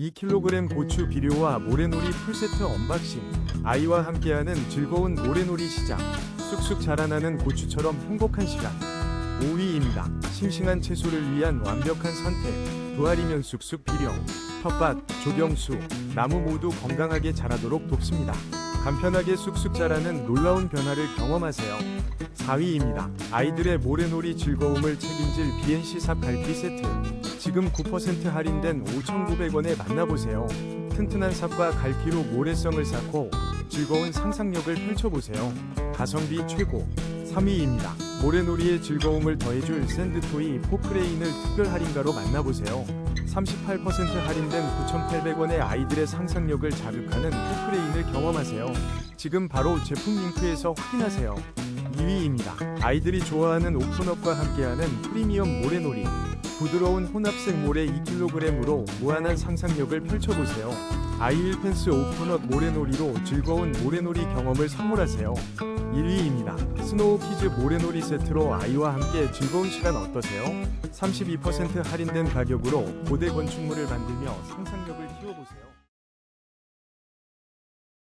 2kg 고추 비료와 모래놀이 풀세트 언박싱 아이와 함께하는 즐거운 모래놀이 시장 쑥쑥 자라나는 고추처럼 행복한 시간 5위입니다. 싱싱한 채소를 위한 완벽한 선택 두 알이면 쑥쑥 비료 텃밭, 조경수, 나무 모두 건강하게 자라도록 돕습니다. 간편하게 쑥쑥 자라는 놀라운 변화를 경험하세요. 4위입니다. 아이들의 모래놀이 즐거움을 책임질 BNC 삽 갈피 세트. 지금 9% 할인된 5,900원에 만나보세요. 튼튼한 삽과 갈피로 모래성을 쌓고 즐거운 상상력을 펼쳐보세요. 가성비 최고. 3위입니다. 모래놀이의 즐거움을 더해줄 샌드토이 포크레인을 특별 할인가로 만나보세요. 38% 할인된 9,800원의 아이들의 상상력을 자극하는 포크레인을 경험하세요. 지금 바로 제품 링크에서 확인하세요. 2위입니다. 아이들이 좋아하는 오픈업과 함께하는 프리미엄 모래놀이. 부드러운 혼합색 모래 2kg으로 무한한 상상력을 펼쳐보세요. 아이윌 펜스 오픈업 모래놀이로 즐거운 모래놀이 경험을 선물하세요. 1위입니다. 스노우 키즈 모래놀이 세트로 아이와 함께 즐거운 시간 어떠세요? 32% 할인된 가격으로 고대 건축물을 만들며 상상력을 키워보세요.